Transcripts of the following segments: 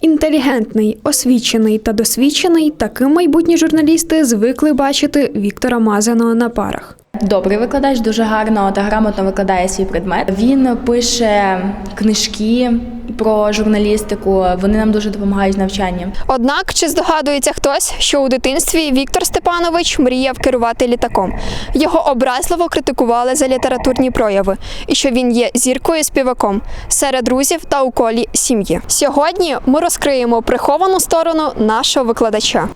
Інтелігентний, освічений та досвідчений таким майбутні журналісти звикли бачити Віктора Мазаного на парах. Добрий викладач, дуже гарно та грамотно викладає свій предмет. Він пише книжки про журналістику. Вони нам дуже допомагають в навчанні. Однак чи здогадується хтось, що у дитинстві Віктор Степанович мріяв керувати літаком? Його образливо критикували за літературні прояви, і що він є зіркою співаком серед друзів та у колі сім'ї. Сьогодні ми розкриємо приховану сторону нашого викладача.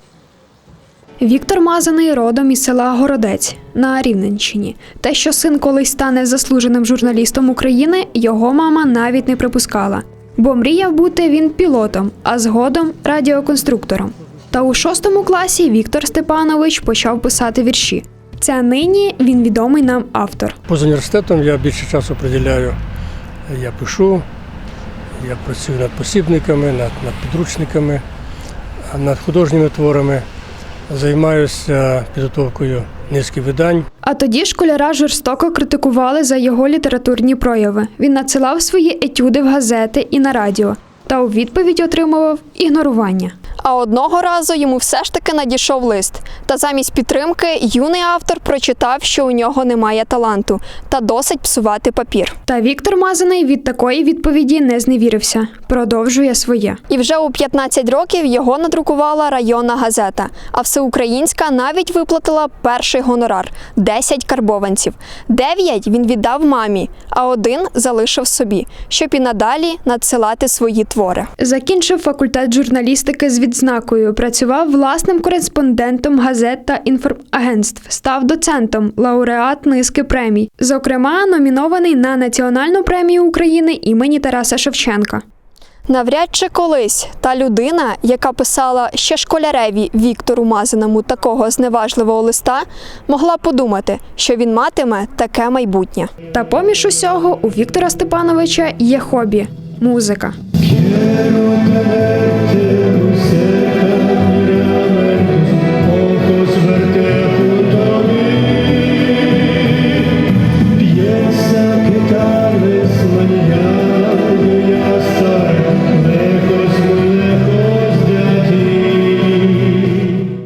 Віктор Мазаний родом із села Городець на Рівненщині. Те, що син колись стане заслуженим журналістом України, його мама навіть не припускала, бо мріяв бути він пілотом, а згодом радіоконструктором. Та у шостому класі Віктор Степанович почав писати вірші. Це нині він відомий нам автор. Поза університетом я більше часу приділяю. Я пишу, я працюю над посібниками, над, над підручниками, над художніми творами, займаюся підготовкою низки видань. А тоді школяра жорстоко критикували за його літературні прояви. Він надсилав свої етюди в газети і на радіо, та у відповідь отримував ігнорування. А одного разу йому все ж таки надійшов лист. Та замість підтримки юний автор прочитав, що у нього немає таланту та досить псувати папір. Та Віктор Мазаний від такої відповіді не зневірився. Продовжує своє. І вже у 15 років його надрукувала районна газета. А всеукраїнська навіть виплатила перший гонорар 10 карбованців. Дев'ять він віддав мамі, а один залишив собі, щоб і надалі надсилати свої твори. Закінчив факультет журналістики з відзнакою. Працював власним кореспондентом газет та інформагентств. Став доцентом, лауреат низки премій. Зокрема, номінований на Національну премію України імені Тараса Шевченка. Навряд чи колись та людина, яка писала ще школяреві Віктору Мазаному такого зневажливого листа, могла подумати, що він матиме таке майбутнє. Та поміж усього у Віктора Степановича є хобі музика.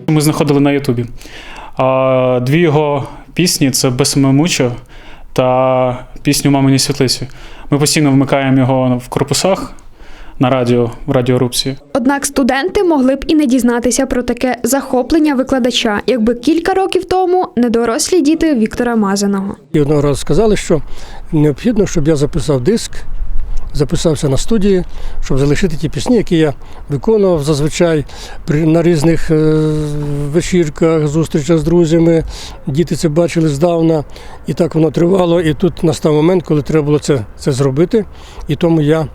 Ми знаходили на Ютубі. Дві його пісні це Безсамемучо та пісню Мамині світлиці. Ми постійно вмикаємо його в корпусах на радіо, в радіорубці. Однак студенти могли б і не дізнатися про таке захоплення викладача, якби кілька років тому недорослі діти Віктора Мазаного. І одного разу сказали, що необхідно, щоб я записав диск, записався на студії, щоб залишити ті пісні, які я виконував зазвичай при, на різних е, вечірках, зустрічах з друзями. Діти це бачили здавна, і так воно тривало. І тут настав момент, коли треба було це, це зробити. І тому я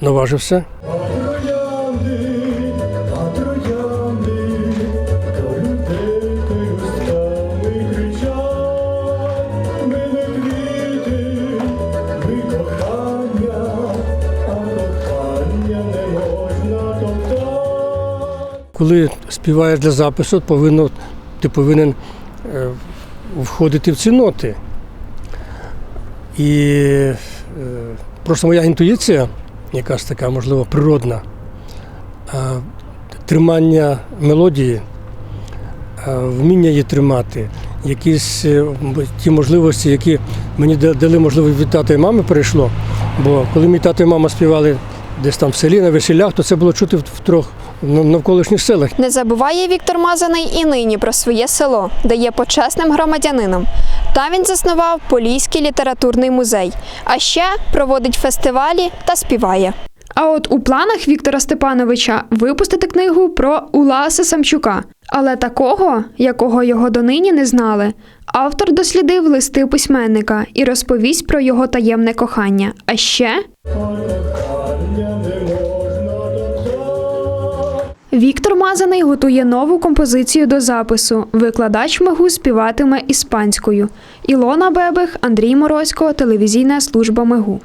наважився. Коли співаєш для запису, повинно, ти повинен е, входити в ці ноти. І просто моя інтуїція, якась така, можливо, природна, е, тримання мелодії, е, вміння її тримати, якісь е, ті можливості, які мені дали можливість від тата і мами перейшло. Бо коли мій тато і мама співали десь там в селі, на весілях, то це було чути в трьох нав- навколишніх селах. Не забуває Віктор Мазаний і нині про своє село, де є почесним громадянином. Там він заснував Поліський літературний музей, а ще проводить фестивалі та співає. А от у планах Віктора Степановича випустити книгу про Уласа Самчука, але такого, якого його донині не знали. Автор дослідив листи письменника і розповість про його таємне кохання. А ще Віктор Мазаний готує нову композицію до запису. Викладач МИГУ співатиме іспанською. Ілона Бебих, Андрій Морозько, телевізійна служба МИГУ.